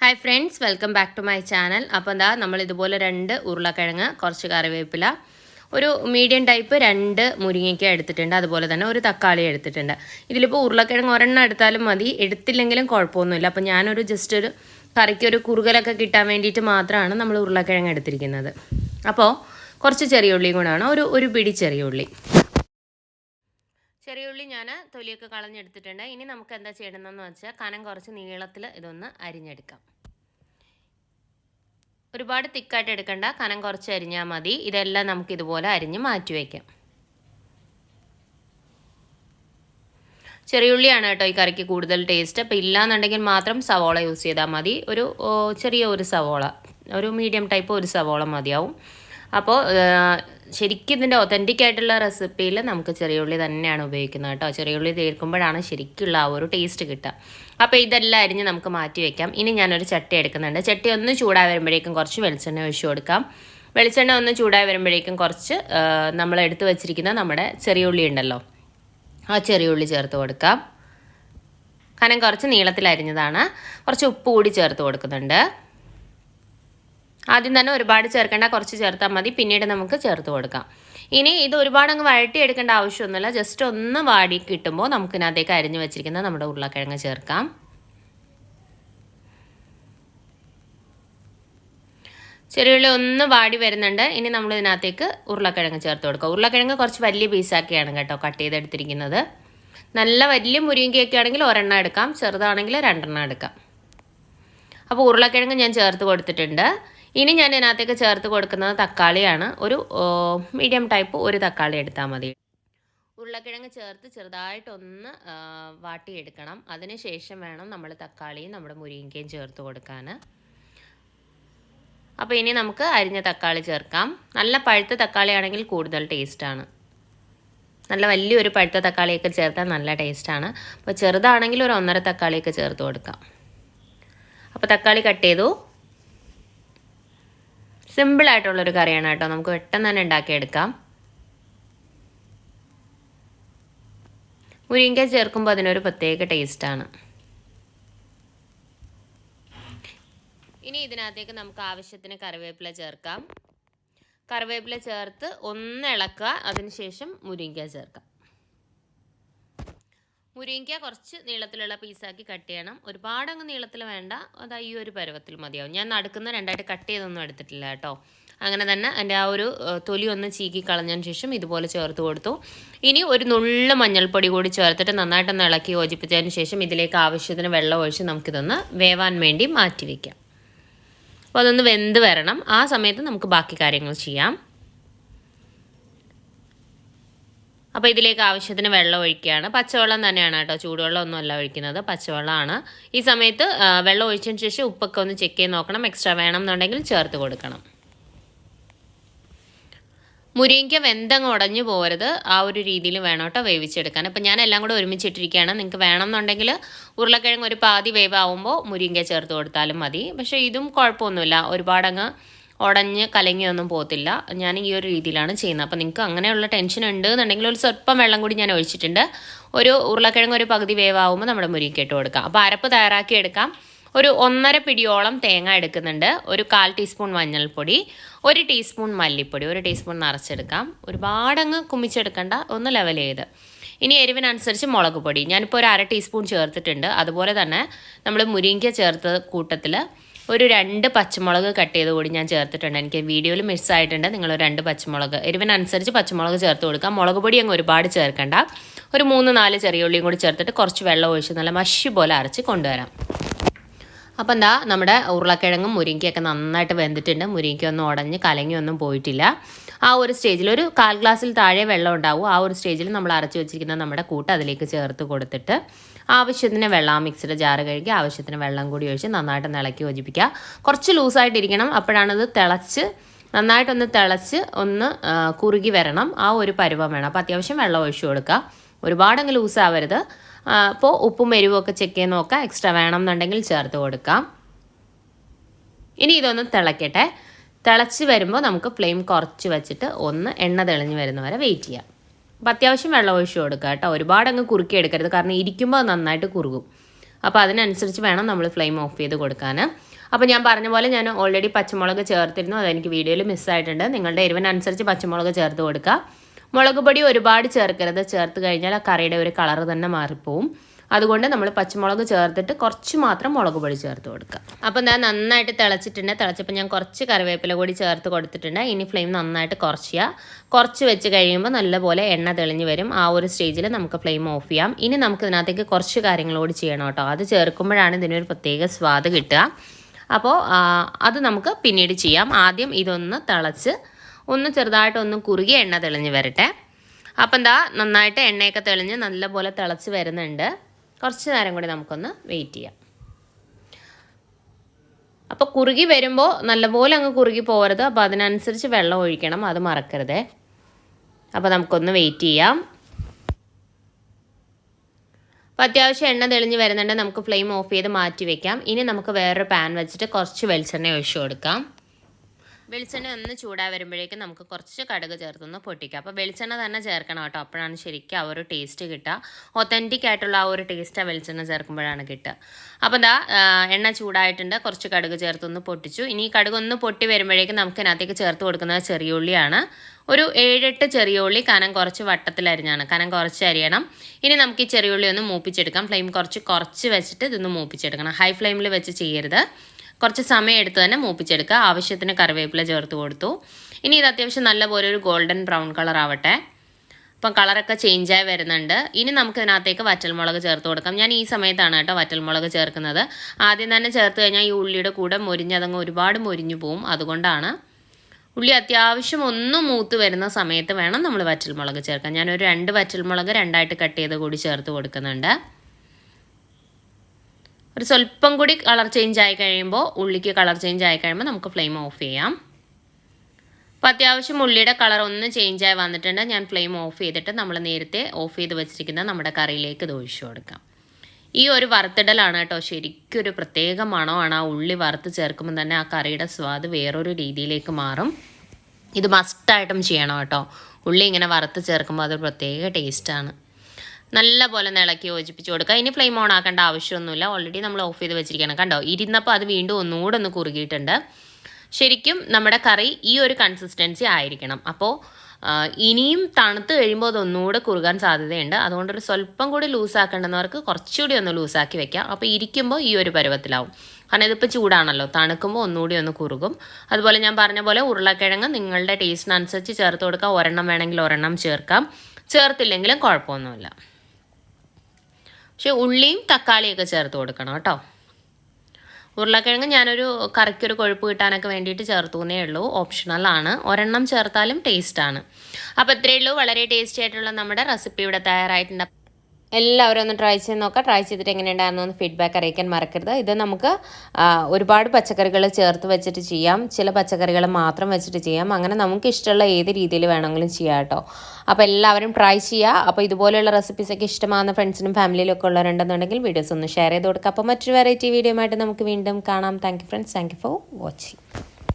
Hi friends welcome back to my channel അപ്പോൾ എന്താ നമ്മൾ ഇതുപോലെ രണ്ട് ഉരുളക്കിഴങ്ങ് കുറച്ച് കറിവേപ്പില ഒരു മീഡിയം ടൈപ്പ് രണ്ട് മുരിങ്ങയ്ക്ക എടുത്തിട്ടുണ്ട്. അതുപോലെ തന്നെ ഒരു തക്കാളി എടുത്തിട്ടുണ്ട്. ഇതിലിപ്പോൾ ഉരുളക്കിഴങ്ങ് ഒരെണ്ണം എടുത്താലും മതി. എടുത്തില്ലെങ്കിലും കുഴപ്പമൊന്നുമില്ല. അപ്പോൾ ഞാനൊരു ജസ്റ്റ് ഒരു കറിക്ക് ഒരു കുറുകലൊക്കെ കിട്ടാൻ വേണ്ടിയിട്ട് മാത്രമാണ് നമ്മൾ ഉരുളക്കിഴങ്ങ് എടുത്തിരിക്കുന്നത്. അപ്പോൾ കുറച്ച് ചെറിയ ഉള്ളിയും കൂടാണ് ഒരു ഒരു പിടി ചെറിയ ഉള്ളി. ചെറിയ ഉള്ളി ഞാൻ തൊലിയൊക്കെ കളഞ്ഞെടുത്തിട്ടുണ്ട്. ഇനി നമുക്ക് എന്താ ചെയ്യണമെന്ന് വെച്ചാൽ കനം കുറച്ച് നീളത്തിൽ ഇതൊന്ന് അരിഞ്ഞെടുക്കാം. ഒരുപാട് തിക്കായിട്ട് എടുക്കണ്ട. കനം കുറച്ച് അരിഞ്ഞാൽ മതി. ഇതെല്ലാം നമുക്ക് ഇതുപോലെ അരിഞ്ഞ് മാറ്റി വയ്ക്കാം ചെറിയുള്ളിയാണ് കേട്ടോ ഈ കറിക്ക് കൂടുതൽ ടേസ്റ്റ്. അപ്പോൾ ഇല്ലാന്നുണ്ടെങ്കിൽ മാത്രം സവോള യൂസ് ചെയ്താൽ മതി. ഒരു ചെറിയ ഒരു സവോള. ഒരു മീഡിയം ടൈപ്പ് ഒരു സവോള മതിയാവും. അപ്പോൾ ശരിക്കും ഇതിന്റെ ഒത്തന്റിക് ആയിട്ടുള്ള റെസിപ്പിയിൽ നമുക്ക് ചെറിയുള്ളി തന്നെയാണ് ഉപയോഗിക്കുന്നത് കേട്ടോ. ചെറിയുള്ളി തീർക്കുമ്പോഴാണ് ശരിക്കുള്ള ആ ഒരു ടേസ്റ്റ് കിട്ടുക. അപ്പോൾ ഇതെല്ലാം അരിഞ്ഞ് നമുക്ക് മാറ്റി വെക്കാം. ഇനി ഞാനൊരു ചട്ടി എടുക്കുന്നുണ്ട്. ചട്ടി ഒന്ന് ചൂടായി വരുമ്പോഴേക്കും കുറച്ച് വെളിച്ചെണ്ണ ഒഴിച്ചു കൊടുക്കാം. വെളിച്ചെണ്ണ ഒന്ന് ചൂടായി വരുമ്പോഴേക്കും കുറച്ച് നമ്മൾ എടുത്തു വെച്ചിരിക്കുന്ന നമ്മുടെ ചെറിയ ഉള്ളി ഉണ്ടല്ലോ ആ ചെറിയ ഉള്ളി ചേർത്ത് കൊടുക്കാം. കനം കുറച്ച് നീളത്തിൽ അരിഞ്ഞതാണ്. കുറച്ച് ഉപ്പ് കൂടി ചേർത്ത് കൊടുക്കുന്നുണ്ട്. ആദ്യം തന്നെ ഒരുപാട് ചേർക്കേണ്ട കുറച്ച് ചേർത്താൽ മതി. പിന്നീട് നമുക്ക് ചേർത്ത് കൊടുക്കാം. ഇനി ഇത് ഒരുപാട് അങ്ങ് വഴറ്റി എടുക്കേണ്ട ആവശ്യമൊന്നുമില്ല. ജസ്റ്റ് ഒന്ന് വാടി കിട്ടുമ്പോൾ നമുക്കിനകത്തേക്ക് അരിഞ്ഞു വെച്ചിരിക്കുന്ന നമ്മുടെ ഉരുളക്കിഴങ്ങ് ചേർക്കാം. ചെറിയുള്ളി ഒന്ന് വാടി വരുന്നുണ്ട്. ഇനി നമ്മൾ ഇതിനകത്തേക്ക് ഉരുളക്കിഴങ്ങ് ചേർത്ത് കൊടുക്കുക ഉരുളക്കിഴങ്ങ് കുറച്ച് വലിയ പീസാക്കിയാണ് കേട്ടോ കട്ട് ചെയ്തെടുത്തിരിക്കുന്നത്. നല്ല വലിയ മുരിങ്ങയൊക്കെ ആണെങ്കിൽ ഒരെണ്ണം എടുക്കാം. ചെറുതാണെങ്കിൽ രണ്ടെണ്ണം എടുക്കാം. അപ്പോൾ ഉരുളക്കിഴങ്ങ് ഞാൻ ചേർത്ത് കൊടുത്തിട്ടുണ്ട്. ഇനി ഞാൻ ഇതിനകത്തേക്ക് ചേർത്ത് കൊടുക്കുന്നത് തക്കാളിയാണ്. ഒരു മീഡിയം ടൈപ്പ് ഒരു തക്കാളി എടുത്താൽ മതി. ഉരുളക്കിഴങ്ങ് ചേർത്ത് ചെറുതായിട്ടൊന്ന് വാട്ടിയെടുക്കണം. അതിന് ശേഷം വേണം നമ്മൾ തക്കാളിയും നമ്മുടെ മുരിങ്ങയും ചേർത്ത് കൊടുക്കാൻ അപ്പോൾ ഇനി നമുക്ക് അരിഞ്ഞ തക്കാളി ചേർക്കാം. നല്ല പഴുത്ത തക്കാളിയാണെങ്കിൽ കൂടുതൽ ടേസ്റ്റാണ്. നല്ല വലിയൊരു പഴുത്ത തക്കാളിയൊക്കെ ചേർത്താൽ നല്ല ടേസ്റ്റാണ്. അപ്പോൾ ചെറുതാണെങ്കിൽ ഒരു ഒന്നര തക്കാളിയൊക്കെ ചേർത്ത് കൊടുക്കാം. അപ്പോൾ തക്കാളി കട്ട് ചെയ്തു. സിമ്പിളായിട്ടുള്ളൊരു കറിയാണ് കേട്ടോ. നമുക്ക് പെട്ടെന്ന് തന്നെ ഉണ്ടാക്കിയെടുക്കാം. മുരിങ്ങ ചേർക്കുമ്പോൾ അതിനൊരു പ്രത്യേക ടേസ്റ്റാണ് ഇനി ഇതിനകത്തേക്ക് നമുക്ക് ആവശ്യത്തിന് കറിവേപ്പില ചേർക്കാം. കറിവേപ്പില ചേർത്ത് ഒന്ന് ഇളക്കുക അതിനുശേഷം മുരിങ്ങ ചേർക്കാം. മുരിങ്ങ കുറച്ച് നീളത്തിലുള്ള പീസാക്കി കട്ട് ചെയ്യണം. ഒരുപാട് അങ്ങ് നീളത്തിൽ വേണ്ട. അത് ഈ ഒരു പരുവത്തിൽ മതിയാവും. ഞാൻ നടക്കുന്ന രണ്ടായിട്ട് കട്ട് ചെയ്തൊന്നും എടുത്തിട്ടില്ല കേട്ടോ. അങ്ങനെ തന്നെ എന്റെ ആ ഒരു തൊലി ഒന്ന് ചീക്കി കളഞ്ഞതിന് ശേഷം ഇതുപോലെ ചേർത്ത് കൊടുത്തു. ഇനി ഒരു നുള്ള മഞ്ഞൾപ്പൊടി കൂടി ചേർത്തിട്ട് നന്നായിട്ടൊന്ന് ഇളക്കി യോജിപ്പിച്ചതിന് ശേഷം ഇതിലേക്ക് ആവശ്യത്തിന് വെള്ളം ഒഴിച്ച് നമുക്കിതൊന്ന് വേവാൻ വേണ്ടി മാറ്റി വയ്ക്കാം അപ്പോൾ അതൊന്ന് വെന്ത് വരണം. ആ സമയത്ത് നമുക്ക് ബാക്കി കാര്യങ്ങൾ ചെയ്യാം. അപ്പോൾ ഇതിലേക്ക് ആവശ്യത്തിന് വെള്ളം ഒഴിക്കുകയാണ്. പച്ചവെള്ളം തന്നെയാണ് കേട്ടോ. ചൂടുവെള്ളം ഒന്നും അല്ല ഒഴിക്കുന്നത്. പച്ചവെള്ളമാണ്. ഈ സമയത്ത് വെള്ളം ഒഴിച്ചതിന് ശേഷം ഉപ്പൊക്കെ ഒന്ന് ചെക്ക് ചെയ്ത് നോക്കണം. എക്സ്ട്രാ വേണം എന്നുണ്ടെങ്കിൽ ചേർത്ത് കൊടുക്കണം. മുരിങ്ങയ്ക്ക വെന്തങ്ങ് ഉടഞ്ഞു പോകരുത് ആ ഒരു രീതിയിൽ വേണം കേട്ടോ വേവിച്ചെടുക്കാൻ. അപ്പം ഞാൻ എല്ലാം കൂടെ ഒരുമിച്ചിട്ടിരിക്കുകയാണ്. നിങ്ങൾക്ക് വേണം എന്നുണ്ടെങ്കിൽ ഉരുളക്കിഴങ്ങ് ഒരു പാതി വേവാകുമ്പോൾ മുരിങ്ങ ചേർത്ത് കൊടുത്താലും മതി. പക്ഷേ ഇതും കുഴപ്പമൊന്നുമില്ല. ഒരുപാടങ്ങ് ഉടഞ്ഞ് കലങ്ങിയൊന്നും പോകത്തില്ല. ഞാൻ ഈ ഒരു രീതിയിലാണ് ചെയ്യുന്നത്. അപ്പോൾ നിങ്ങൾക്ക് അങ്ങനെയുള്ള ടെൻഷൻ ഉണ്ട് എന്നുണ്ടെങ്കിൽ ഒരു സ്വല്പം വെള്ളം കൂടി ഞാൻ ഒഴിച്ചിട്ടുണ്ട്. ഒരു ഉരുളക്കിഴങ്ങ് ഒരു പകുതി വേവാകുമ്പോൾ നമ്മുടെ മുരിങ്ങ ഇട്ട് കൊടുക്കാം. അപ്പോൾ അരപ്പ് തയ്യാറാക്കി എടുക്കാം. ഒരു ഒന്നര പിടിയോളം തേങ്ങ എടുക്കുന്നുണ്ട്. ഒരു കാൽ ടീസ്പൂൺ മഞ്ഞൾപ്പൊടി ഒരു ടീസ്പൂൺ മല്ലിപ്പൊടി ഒരു ടീസ്പൂൺ നിറച്ചെടുക്കാം. ഒരുപാടങ്ങ് കുമ്മിച്ചെടുക്കണ്ട ഒന്ന് ലെവൽ ചെയ്ത്. ഇനി എരിവിനനുസരിച്ച് മുളക് പൊടി. ഞാനിപ്പോൾ ഒരു അര ടീസ്പൂൺ ചേർത്തിട്ടുണ്ട്. അതുപോലെ തന്നെ നമ്മൾ മുരിങ്ങ ചേർത്ത കൂട്ടത്തിൽ ഒരു രണ്ട് പച്ചമുളക് കട്ട് ചെയ്ത് കൂടി ഞാൻ ചേർത്തിട്ടുണ്ട്. എനിക്ക് വീഡിയോയിൽ മിസ്സായിട്ടുണ്ട് നിങ്ങൾ രണ്ട് പച്ചമുളക് എരിവിനനുസരിച്ച് പച്ചമുളക് ചേർത്ത് കൊടുക്കാം. മുളക് പൊടി അങ്ങ് ഒരുപാട് ചേർക്കണ്ട. ഒരു മൂന്ന് നാല് ചെറിയ ഉള്ളിയും കൂടി ചേർത്തിട്ട് കുറച്ച് വെള്ളം ഒഴിച്ച് നല്ല മഷി പോലെ അരച്ച് കൊണ്ടുവരാം. അപ്പം എന്താ നമ്മുടെ ഉരുളക്കിഴങ്ങും മുരിങ്ങയൊക്കെ നന്നായിട്ട് വെന്തിട്ടുണ്ട്. മുരിങ്ങയൊന്നും ഉടഞ്ഞ് കലങ്ങിയൊന്നും പോയിട്ടില്ല. ആ ഒരു സ്റ്റേജിൽ ഒരു കാൽ ഗ്ലാസ്സിൽ താഴെ വെള്ളം ഉണ്ടാവും. ആ ഒരു സ്റ്റേജിൽ നമ്മൾ അരച്ച് വെച്ചിരിക്കുന്ന നമ്മുടെ കൂട്ട് അതിലേക്ക് ചേർത്ത് കൊടുത്തിട്ട് ആവശ്യത്തിന് വെള്ളം മിക്സിയുടെ ജാറ് കഴുകി ആവശ്യത്തിന് വെള്ളം കൂടി ഒഴിച്ച് നന്നായിട്ട് ഇളക്കി യോജിപ്പിക്കുക. കുറച്ച് ലൂസായിട്ടിരിക്കണം. അപ്പോഴാണത് തിളച്ച് നന്നായിട്ടൊന്ന് തിളച്ച് ഒന്ന് കുറുകി വരണം. ആ ഒരു പരുവം വേണം. അപ്പോൾ അത്യാവശ്യം വെള്ളം ഒഴിച്ചു കൊടുക്കുക. ഒരുപാടങ്ങ് ലൂസാവരുത്. അപ്പോൾ ഉപ്പും എരിവും ഒക്കെ ചെക്ക് ചെയ്ത് നോക്കുക. എക്സ്ട്രാ വേണം എന്നുണ്ടെങ്കിൽ ചേർത്ത് കൊടുക്കാം. ഇനി ഇതൊന്ന് തിളക്കട്ടെ. തിളച്ച് വരുമ്പോൾ നമുക്ക് ഫ്ലെയിം കുറച്ച് വെച്ചിട്ട് ഒന്ന് എണ്ണ തെളിഞ്ഞ് വരുന്ന വരെ വെയിറ്റ് ചെയ്യാം. അപ്പോൾ അത്യാവശ്യം വെള്ളം ഒഴിച്ച് കൊടുക്കുക കേട്ടോ. ഒരുപാട് അങ്ങ് കുറുക്കി എടുക്കരുത്. കാരണം ഇരിക്കുമ്പോൾ നന്നായിട്ട് കുറുകും. അപ്പോൾ അതിനനുസരിച്ച് വേണം നമ്മൾ ഫ്ലെയിം ഓഫ് ചെയ്ത് കൊടുക്കാൻ അപ്പോൾ ഞാൻ പറഞ്ഞ പോലെ ഞാൻ ഓൾറെഡി പച്ചമുളക് ചേർത്തിരുന്നു. അതെനിക്ക് വീഡിയോയിൽ മിസ്സായിട്ടുണ്ട് നിങ്ങളുടെ എരിവിനനുസരിച്ച് പച്ചമുളക് ചേർത്ത് കൊടുക്കുക. മുളക് പൊടി ഒരുപാട് ചേർക്കരുത്. ചേർത്ത് കഴിഞ്ഞാൽ ആ കറിയുടെ ഒരു കളർ തന്നെ മാറിപ്പോവും. അതുകൊണ്ട് നമ്മൾ പച്ചമുളക് ചേർത്തിട്ട് കുറച്ച് മാത്രം മുളക് പൊടി ചേർത്ത് കൊടുക്കുക. അപ്പോൾ ഞാൻ നന്നായിട്ട് തിളച്ചിട്ടുണ്ട്. തിളച്ചപ്പോൾ ഞാൻ കുറച്ച് കറിവേപ്പില കൂടി ചേർത്ത് കൊടുത്തിട്ടുണ്ട്. ഇനി ഫ്ലെയിം നന്നായിട്ട് കുറച്ചുക കുറച്ച് വെച്ച് കഴിയുമ്പോൾ നല്ലപോലെ എണ്ണ തെളിഞ്ഞ് വരും. ആ ഒരു സ്റ്റേജിൽ നമുക്ക് ഫ്ലെയിം ഓഫ് ചെയ്യാം. ഇനി നമുക്ക് ഇതിനകത്തേക്ക് കുറച്ച് കാര്യങ്ങളോട് ചെയ്യണം കേട്ടോ. അത് ചേർക്കുമ്പോഴാണ് ഇതിനൊരു പ്രത്യേക സ്വാദ് കിട്ടുക. അപ്പോൾ അത് നമുക്ക് പിന്നീട് ചെയ്യാം. ആദ്യം ഇതൊന്ന് തിളച്ച് ഒന്ന് ചെറുതായിട്ടൊന്ന് കുറുകി എണ്ണ തെളിഞ്ഞ് വരട്ടെ. അപ്പം എന്താ നന്നായിട്ട് എണ്ണയൊക്കെ തെളിഞ്ഞ് നല്ലപോലെ തിളച്ച് വരുന്നുണ്ട്. കുറച്ച് നേരം കൂടി നമുക്കൊന്ന് വെയിറ്റ് ചെയ്യാം. അപ്പോൾ കുറുകി വരുമ്പോൾ നല്ലപോലെ അങ്ങ് കുറുകി പോകരുത്. അപ്പോൾ അതിനനുസരിച്ച് വെള്ളം ഒഴിക്കണം. അത് മറക്കരുതേ. അപ്പോൾ നമുക്കൊന്ന് വെയിറ്റ് ചെയ്യാം. അപ്പോൾ അത്യാവശ്യം എണ്ണ തെളിഞ്ഞ് വരുന്നുണ്ട്. നമുക്ക് ഫ്ലെയിം ഓഫ് ചെയ്ത് മാറ്റി വെക്കാം. ഇനി നമുക്ക് വേറൊരു പാൻ വെച്ചിട്ട് കുറച്ച് വെളിച്ചെണ്ണ ഒഴിച്ചു കൊടുക്കാം. വെളിച്ചെണ്ണ ഒന്ന് ചൂടായി വരുമ്പോഴേക്കും നമുക്ക് കുറച്ച് കടുക് ചേർത്തൊന്ന് പൊട്ടിക്കാം. അപ്പോൾ വെളിച്ചെണ്ണ തന്നെ ചേർക്കണം കേട്ടോ. അപ്പോഴാണ് ശരിക്കും ആ ഒരു ടേസ്റ്റ് കിട്ടുക. ഒത്തന്റിക് ആയിട്ടുള്ള ആ ഒരു ടേസ്റ്റ് ആ വെളിച്ചെണ്ണ ചേർക്കുമ്പോഴാണ് കിട്ടുക. അപ്പോൾ എന്താ എണ്ണ ചൂടായിട്ടുണ്ട്. കുറച്ച് കടുക് ചേർത്തൊന്ന് പൊട്ടിച്ചു. ഇനി കടുക് ഒന്ന് പൊട്ടി വരുമ്പോഴേക്കും നമുക്ക് ഇതിനകത്തേക്ക് ചേർത്ത് കൊടുക്കുന്നത് ചെറിയ ഉള്ളിയാണ്. ഒരു ഏഴെട്ട് ചെറിയ ഉള്ളി കനം കുറച്ച് വട്ടത്തിലരിഞ്ഞാണ് കനം കുറച്ച് അരിയണം. ഇനി നമുക്ക് ഈ ചെറിയ ഉള്ളി ഒന്ന് മൂപ്പിച്ചെടുക്കാം. ഫ്ലെയിം കുറച്ച് കുറച്ച് വെച്ചിട്ട് ഇതൊന്ന് മൂപ്പിച്ചെടുക്കണം. ഹൈ ഫ്ലെയിമിൽ വെച്ച് ചെയ്യരുത്. കുറച്ച് സമയം എടുത്ത് തന്നെ മൂപ്പിച്ചെടുക്കുക. ആവശ്യത്തിന് കറിവേപ്പില ചേർത്ത് കൊടുത്തു. ഇനി ഇത് അത്യാവശ്യം നല്ലപോലെ ഒരു ഗോൾഡൻ ബ്രൗൺ കളർ ആവട്ടെ. അപ്പം കളറൊക്കെ ചേഞ്ചായി വരുന്നുണ്ട്. ഇനി നമുക്ക് ഇതിനകത്തേക്ക് വറ്റൽമുളക് ചേർത്ത് കൊടുക്കാം. ഞാൻ ഈ സമയത്താണ് കേട്ടോ വറ്റൽമുളക് ചേർക്കുന്നത്. ആദ്യം തന്നെ ചേർത്ത് കഴിഞ്ഞാൽ ഈ ഉള്ളിയുടെ കൂടെ മുരിഞ്ഞതങ്ങ് ഒരുപാട് മുരിഞ്ഞു പോവും. അതുകൊണ്ടാണ്. ഉള്ളി അത്യാവശ്യം ഒന്ന് മൂത്ത് വരുന്ന സമയത്ത് വേണം നമ്മൾ വറ്റൽമുളക് ചേർക്കാൻ. ഞാനൊരു രണ്ട് വറ്റൽമുളക് രണ്ടായിട്ട് കട്ട് ചെയ്ത് കൂടി ചേർത്ത് കൊടുക്കുന്നുണ്ട്. ഒരു സ്വല്പം കൂടി കളർ ചേഞ്ച് ആയി കഴിയുമ്പോൾ ഉള്ളിക്ക് കളർ ചേഞ്ച് ആയി കഴിയുമ്പോൾ നമുക്ക് ഫ്ലെയിം ഓഫ് ചെയ്യാം. അപ്പോൾ അത്യാവശ്യം ഉള്ളിയുടെ കളർ ഒന്ന് ചേഞ്ച് ആയി വന്നിട്ടുണ്ട്. ഞാൻ ഫ്ലെയിം ഓഫ് ചെയ്തിട്ട് നമ്മൾ നേരത്തെ ഓഫ് ചെയ്ത് വെച്ചിരിക്കുന്ന നമ്മുടെ കറിയിലേക്ക് ഇത് ഒഴിച്ചു കൊടുക്കാം. ഈ ഒരു വറുത്തിടലാണ് കേട്ടോ ശരിക്കും ഒരു പ്രത്യേക മണമാണ്. ആ ഉള്ളി വറുത്ത് ചേർക്കുമ്പോൾ തന്നെ ആ കറിയുടെ സ്വാദ് വേറൊരു രീതിയിലേക്ക് മാറും. ഇത് മസ്റ്റായിട്ടും ചെയ്യണം കേട്ടോ. ഉള്ളി ഇങ്ങനെ വറുത്ത് ചേർക്കുമ്പോൾ അതൊരു പ്രത്യേക ടേസ്റ്റാണ് നല്ല പോലെ ഇളക്കി യോജിപ്പിച്ച് കൊടുക്കുക. ഇനി ഫ്ലെയിം ഓൺ ആക്കേണ്ട ആവശ്യമൊന്നുമില്ല. ഓൾറെഡി നമ്മൾ ഓഫ് ചെയ്ത് വെച്ചിരിക്കണം കണ്ടോ? ഇരുന്നപ്പോൾ അത് വീണ്ടും ഒന്നുകൂടെ ഒന്ന് കുറുകിയിട്ടുണ്ട്. ശരിക്കും നമ്മുടെ കറി ഈ ഒരു കൺസിസ്റ്റൻസി ആയിരിക്കണം. അപ്പോൾ ഇനിയും തണുത്ത് കഴിയുമ്പോൾ അത് ഒന്നുകൂടെ കുറുകാൻ സാധ്യതയുണ്ട്. അതുകൊണ്ട് ഒരു സ്വല്പം കൂടി ലൂസാക്കേണ്ടുന്നവർക്ക് കുറച്ചുകൂടി ഒന്ന് ലൂസാക്കി വെക്കാം. അപ്പോൾ ഇരിക്കുമ്പോൾ ഈ ഒരു പരുവത്തിലാവും. കാരണം ഇതിപ്പോൾ ചൂടാണല്ലോ. തണുക്കുമ്പോൾ ഒന്നുകൂടി ഒന്ന് കുറുകും. അതുപോലെ ഞാൻ പറഞ്ഞ പോലെ ഉരുളക്കിഴങ്ങ് നിങ്ങളുടെ ടേസ്റ്റിനനുസരിച്ച് ചേർത്ത് കൊടുക്കാം. ഒരെണ്ണം വേണമെങ്കിൽ ഒരെണ്ണം ചേർക്കാം. ചേർത്തില്ലെങ്കിലും കുഴപ്പമൊന്നുമില്ല. പക്ഷേ ഉള്ളിയും തക്കാളിയൊക്കെ ചേർത്ത് കൊടുക്കണം കേട്ടോ. ഉരുളക്കിഴങ്ങ് ഞാനൊരു കറിക്കൊരു കൊഴുപ്പ് കിട്ടാനൊക്കെ വേണ്ടിയിട്ട് ചേർത്തുന്നേ ഉള്ളൂ. ഓപ്ഷണലാണ് ഒരെണ്ണം ചേർത്താലും ടേസ്റ്റാണ് അപ്പോൾ ഇത്രയേ ഉള്ളൂ. വളരെ ടേസ്റ്റി ആയിട്ടുള്ള നമ്മുടെ റെസിപ്പി ഇവിടെ തയ്യാറായിട്ടുണ്ട്. എല്ലാവരും ഒന്ന് ട്രൈ ചെയ്ത് നോക്കാം. ട്രൈ ചെയ്തിട്ട് എങ്ങനെ ഉണ്ടായിരുന്നു എന്ന് ഫീഡ്ബാക്ക് അറിയിക്കാൻ മറക്കരുത്. ഇത് നമുക്ക് ഒരുപാട് പച്ചക്കറികൾ ചേർത്ത് വെച്ചിട്ട് ചെയ്യാം. ചില പച്ചക്കറികൾ മാത്രം വെച്ചിട്ട് ചെയ്യാം. അങ്ങനെ നമുക്ക് ഇഷ്ടമുള്ള ഏത് രീതിയിൽ വേണമെങ്കിലും ചെയ്യാം കേട്ടോ. അപ്പോൾ എല്ലാവരും ട്രൈ ചെയ്യുക അപ്പോൾ ഇതുപോലെയുള്ള റെസിപ്പീസൊക്കെ ഇഷ്ടമാകുന്ന ഫ്രണ്ട്സിനും ഫാമിലിയിലും ഒക്കെ ഉള്ളവരുണ്ടെന്നുണ്ടെങ്കിൽ വീഡിയോസ് ഒന്ന് ഷെയർ ചെയ്ത് കൊടുക്കുക അപ്പോൾ മറ്റൊരു വെറൈറ്റി വീഡിയോ ആയിട്ട് നമുക്ക് വീണ്ടും കാണാം. Thank friends thank for watching